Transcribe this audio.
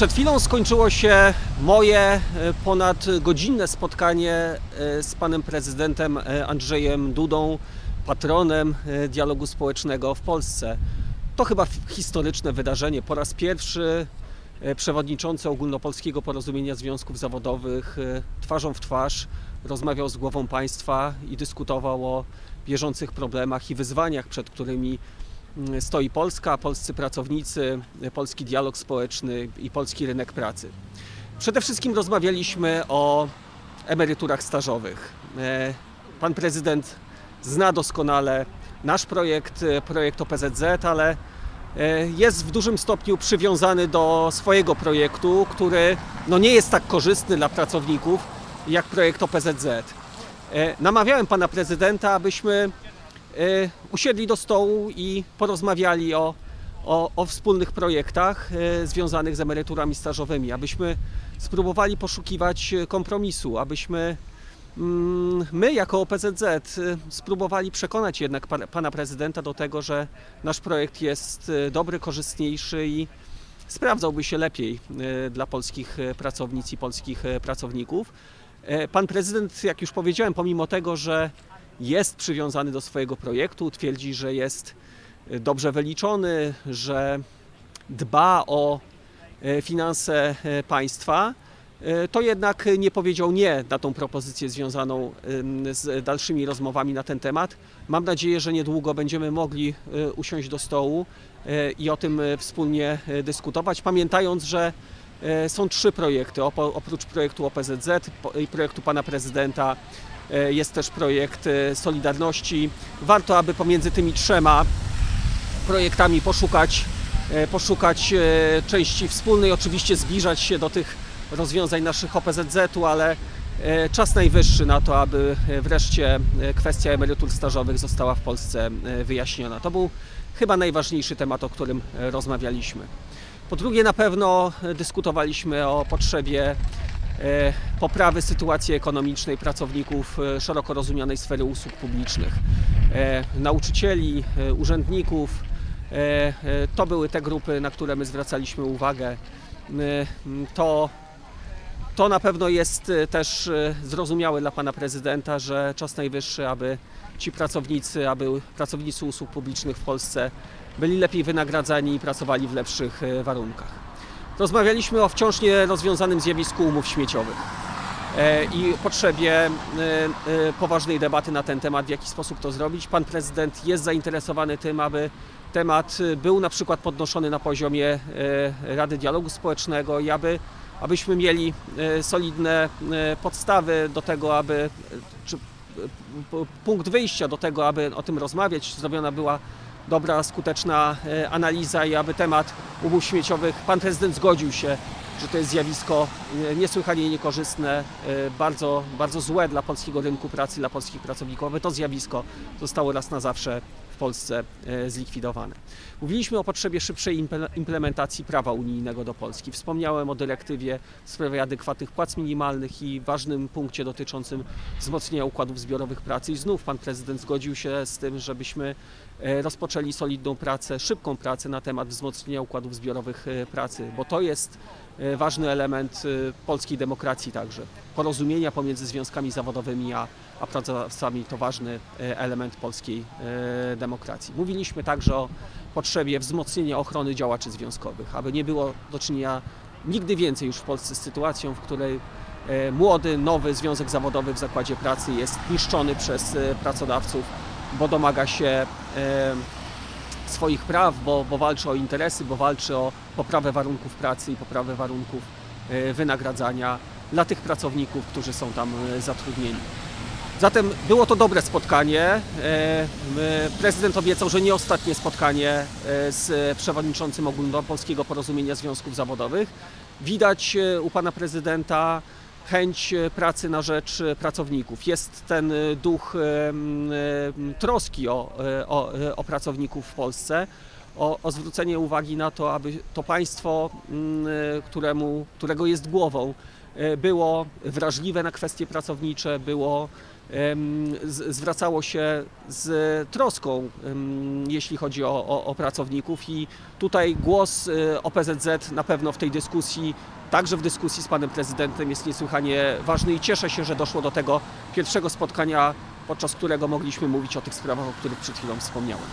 Przed chwilą skończyło się moje e, ponadgodzinne spotkanie e, z panem prezydentem e, Andrzejem Dudą, patronem dialogu społecznego w Polsce. To chyba historyczne wydarzenie. Po raz pierwszy przewodniczący Ogólnopolskiego Porozumienia Związków Zawodowych twarzą w twarz rozmawiał z głową państwa i dyskutował o bieżących problemach i wyzwaniach, przed którymi stoi Polska, polscy pracownicy, polski dialog społeczny i polski rynek pracy. Przede wszystkim rozmawialiśmy o emeryturach stażowych. E, Pan prezydent zna doskonale nasz projekt, e, projekt OPZZ, ale e, jest w dużym stopniu przywiązany do swojego projektu, który no nie jest tak korzystny dla pracowników jak projekt OPZZ. Namawiałem pana prezydenta, abyśmy usiedli do stołu i porozmawiali o, o, o wspólnych projektach e, związanych z emeryturami stażowymi, abyśmy spróbowali poszukiwać e, kompromisu, abyśmy mm, my jako OPZZ e, spróbowali przekonać jednak pa- pana prezydenta do tego, że nasz projekt jest e, dobry, korzystniejszy i sprawdzałby się lepiej e, dla polskich e, pracownic i polskich e, pracowników. E, Pan prezydent, jak już powiedziałem, pomimo tego, że jest przywiązany do swojego projektu, twierdzi, że jest e, dobrze wyliczony, że dba o e, finanse e, państwa, to jednak nie powiedział nie na tą propozycję związaną z dalszymi rozmowami na ten temat. Mam nadzieję, że niedługo będziemy mogli usiąść do stołu i o tym wspólnie dyskutować, pamiętając, że są trzy projekty. Oprócz projektu OPZZ i projektu pana prezydenta jest też projekt e, Solidarności. Warto, aby pomiędzy tymi trzema projektami poszukać, e, poszukać e, części wspólnej, oczywiście zbliżać się do tych rozwiązań naszych OPZZ-u, ale e, czas najwyższy na to, aby e, wreszcie e, kwestia emerytur stażowych została w Polsce e, wyjaśniona. To był chyba najważniejszy temat, o którym e, rozmawialiśmy. Po drugie, na pewno e, dyskutowaliśmy o potrzebie e, poprawy sytuacji ekonomicznej pracowników e, szeroko rozumianej sfery usług publicznych, e, nauczycieli, e, urzędników. E, e, To były te grupy, na które my zwracaliśmy uwagę. E, To, to na pewno jest e, też e, zrozumiałe dla pana prezydenta, że czas najwyższy, aby ci pracownicy, aby pracownicy usług publicznych w Polsce byli lepiej wynagradzani i pracowali w lepszych e, warunkach. Rozmawialiśmy o wciąż nierozwiązanym zjawisku umów śmieciowych e, i potrzebie e, e, poważnej debaty na ten temat, w jaki sposób to zrobić. Pan prezydent jest zainteresowany tym, aby temat był na przykład podnoszony na poziomie Rady Dialogu Społecznego i aby, abyśmy mieli solidne podstawy do tego, aby czy punkt wyjścia do tego, aby o tym rozmawiać, zrobiona była dobra, skuteczna e, analiza i aby temat umów śmieciowych, pan prezydent zgodził się, że to jest zjawisko e, niesłychanie niekorzystne, e, bardzo, bardzo złe dla polskiego rynku pracy, dla polskich pracowników, aby to zjawisko zostało raz na zawsze Polsce e, zlikwidowane. Mówiliśmy o potrzebie szybszej imple- implementacji prawa unijnego do Polski. Wspomniałem o dyrektywie w sprawie adekwatnych płac minimalnych i ważnym punkcie dotyczącym wzmocnienia układów zbiorowych pracy. I znów pan prezydent zgodził się z tym, żebyśmy e, rozpoczęli solidną pracę, szybką pracę na temat wzmocnienia układów zbiorowych e, pracy, bo to jest ważny element e, polskiej demokracji także. Porozumienia pomiędzy związkami zawodowymi a, a pracodawcami to ważny e, element polskiej e, demokracji. Mówiliśmy także o potrzebie wzmocnienia ochrony działaczy związkowych, aby nie było do czynienia nigdy więcej już w Polsce z sytuacją, w której e, młody, nowy związek zawodowy w zakładzie pracy jest niszczony przez e, pracodawców, bo domaga się e, swoich praw, bo, bo walczy o interesy, bo walczy o poprawę warunków pracy i poprawę warunków e, wynagradzania dla tych pracowników, którzy są tam e, zatrudnieni. Zatem było to dobre spotkanie. E, Prezydent obiecał, że nie ostatnie spotkanie z przewodniczącym Ogólnopolskiego Porozumienia Związków Zawodowych. Widać u pana prezydenta chęć e, pracy na rzecz e, pracowników. Jest ten e, duch troski o, o, o pracowników w Polsce. O, o zwrócenie uwagi na to, aby to państwo, któremu, którego jest głową, było wrażliwe na kwestie pracownicze, było zwracało się z troską, jeśli chodzi o, o, o pracowników i tutaj głos OPZZ na pewno w tej dyskusji, także w dyskusji z panem prezydentem jest niesłychanie ważny i cieszę się, że doszło do tego pierwszego spotkania, podczas którego mogliśmy mówić o tych sprawach, o których przed chwilą wspomniałem.